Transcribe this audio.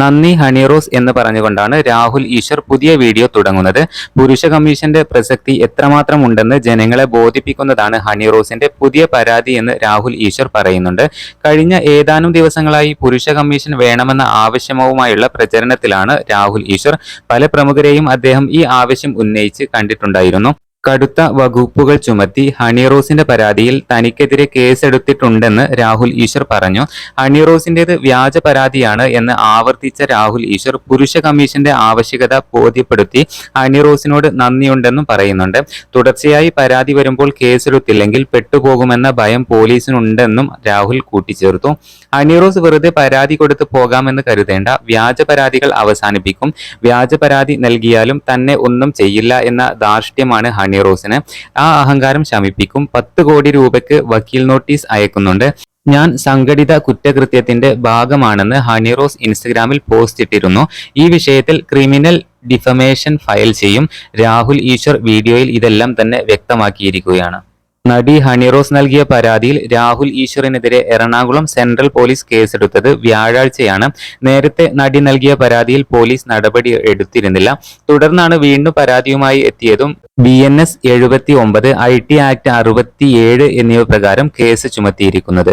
നന്ദി ഹണി റോസ് എന്ന് പറഞ്ഞുകൊണ്ടാണ് രാഹുൽ ഈശ്വർ പുതിയ വീഡിയോ തുടങ്ങുന്നത്. പുരുഷ കമ്മീഷന്റെ പ്രസക്തി എത്രമാത്രം ഉണ്ടെന്ന് ജനങ്ങളെ ബോധിപ്പിക്കുന്നതാണ് ഹണി റോസിന്റെ പുതിയ പരാതി എന്ന് രാഹുൽ ഈശ്വർ പറയുന്നുണ്ട്. കഴിഞ്ഞ ഏതാനും ദിവസങ്ങളായി പുരുഷ കമ്മീഷൻ വേണമെന്ന ആവശ്യവുമായുള്ള പ്രചരണത്തിലാണ് രാഹുൽ ഈശ്വർ. പല പ്രമുഖരെയും അദ്ദേഹം ഈ ആവശ്യം ഉന്നയിച്ച് കണ്ടിട്ടുണ്ടായിരുന്നു. കടുത്ത വകുപ്പുകൾ ചുമത്തി ഹണിറോസിന്റെ പരാതിയിൽ തനിക്കെതിരെ കേസെടുത്തിട്ടുണ്ടെന്ന് രാഹുൽ ഈശ്വർ പറഞ്ഞു. ഹണിറോസിന്റേത് വ്യാജ പരാതിയാണ് എന്ന് ആവർത്തിച്ച രാഹുൽ ഈശ്വർ പുരുഷ കമ്മീഷന്റെ ആവശ്യകത ബോധ്യപ്പെടുത്തി ഹണിറോസിനോട് നന്ദിയുണ്ടെന്നും പറയുന്നുണ്ട്. തുടർച്ചയായി പരാതി വരുമ്പോൾ കേസെടുത്തില്ലെങ്കിൽ പെട്ടുപോകുമെന്ന ഭയം പോലീസിനുണ്ടെന്നും രാഹുൽ കൂട്ടിച്ചേർത്തു. ഹണിറോസ് വെറുതെ പരാതി കൊടുത്ത് പോകാമെന്ന് കരുതേണ്ട. വ്യാജ പരാതികൾ അവസാനിപ്പിക്കും. വ്യാജ പരാതി നൽകിയാലും തന്നെ ഒന്നും ചെയ്യില്ല എന്ന ധാർഷ്ട്യമാണ് ഹണിറോസിന് ആ അഹങ്കാരം ശമിപ്പിക്കും. പത്ത് കോടി രൂപയ്ക്ക് വക്കീൽ നോട്ടീസ് അയക്കുന്നുണ്ട്. ഞാൻ സംഘടിത കുറ്റകൃത്യത്തിന്റെ ഭാഗമാണെന്ന് ഹണിറോസ് ഇൻസ്റ്റഗ്രാമിൽ പോസ്റ്റ് ഇട്ടിരുന്നു. ഈ വിഷയത്തിൽ ക്രിമിനൽ ഡിഫമേഷൻ ഫയൽ ചെയ്യും. രാഹുൽ ഈശ്വർ വീഡിയോയിൽ ഇതെല്ലാം തന്നെ വ്യക്തമാക്കിയിരിക്കുകയാണ്. നടി ഹണിറോസ് നൽകിയ പരാതിയിൽ രാഹുൽ ഈശ്വറിനെതിരെ എറണാകുളം സെൻട്രൽ പോലീസ് കേസെടുത്തത് വ്യാഴാഴ്ചയാണ്. നേരത്തെ നടി നൽകിയ പരാതിയിൽ പോലീസ് നടപടി എടുത്തിരുന്നില്ല. തുടർന്നാണ് വീണ്ടും പരാതിയുമായി എത്തിയതും ബി എൻ എസ് എഴുപത്തി ഒമ്പത് ഐ ടി ആക്ട് അറുപത്തിയേഴ് എന്നിവ പ്രകാരം കേസ് ചുമത്തിയിരിക്കുന്നത്.